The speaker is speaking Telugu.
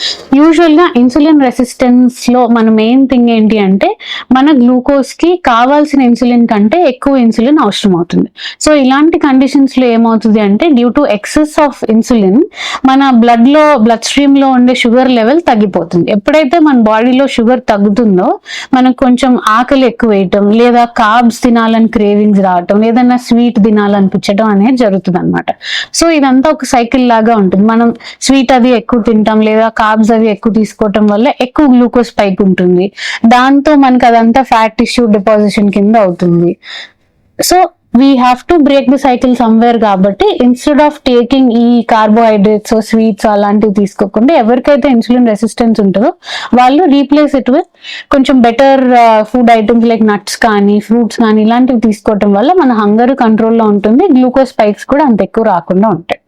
Thank you. యూజువల్గా ఇన్సులిన్ రెసిస్టెన్స్లో మన మెయిన్ థింగ్ ఏంటి అంటే మన గ్లూకోజ్కి కావాల్సిన ఇన్సులిన్ కంటే ఎక్కువ ఇన్సులిన్ అవసరం అవుతుంది. సో ఇలాంటి కండిషన్స్లో ఏమవుతుంది అంటే due to excess of insulin మన బ్లడ్లో బ్లడ్ స్ట్రీమ్లో ఉండే షుగర్ లెవెల్ తగ్గిపోతుంది. ఎప్పుడైతే మన బాడీలో షుగర్ తగ్గుతుందో మనకు కొంచెం ఆకలి ఎక్కువ వేయటం లేదా కార్బ్స్ తినాలని క్రేవింగ్స్ రావటం ఏదైనా స్వీట్ తినాలనిపించడం అనేది జరుగుతుంది అనమాట సో ఇదంతా ఒక సైకిల్ లాగా ఉంటుంది. మనం స్వీట్ అది ఎక్కువ తింటాం లేదా కార్బ్స్ అవి ఎక్కువ తీసుకోవటం వల్ల ఎక్కువ గ్లూకోజ్ పైకి ఉంటుంది. దాంతో మనకి అదంతా ఫ్యాట్ టిష్యూ డిపాజిషన్ కింద అవుతుంది. So we have to break the cycle somewhere కాబట్టి ఇన్స్టెడ్ ఆఫ్ టేకింగ్ ఈ కార్బోహైడ్రేట్స్ స్వీట్స్ అలాంటివి తీసుకోకుండా ఎవరికైతే ఇన్సులిన్ రెసిస్టెన్స్ ఉంటుందో వాళ్ళు రీప్లేస్ ఇట్ విత్ కొంచెం better food items like nuts కానీ ఫ్రూట్స్ కానీ ఇలాంటివి తీసుకోవటం వల్ల మన హంగర్ కంట్రోల్లో ఉంటుంది. గ్లూకోజ్ స్పైక్స్ కూడా అంత ఎక్కువ రాకుండా ఉంటాయి.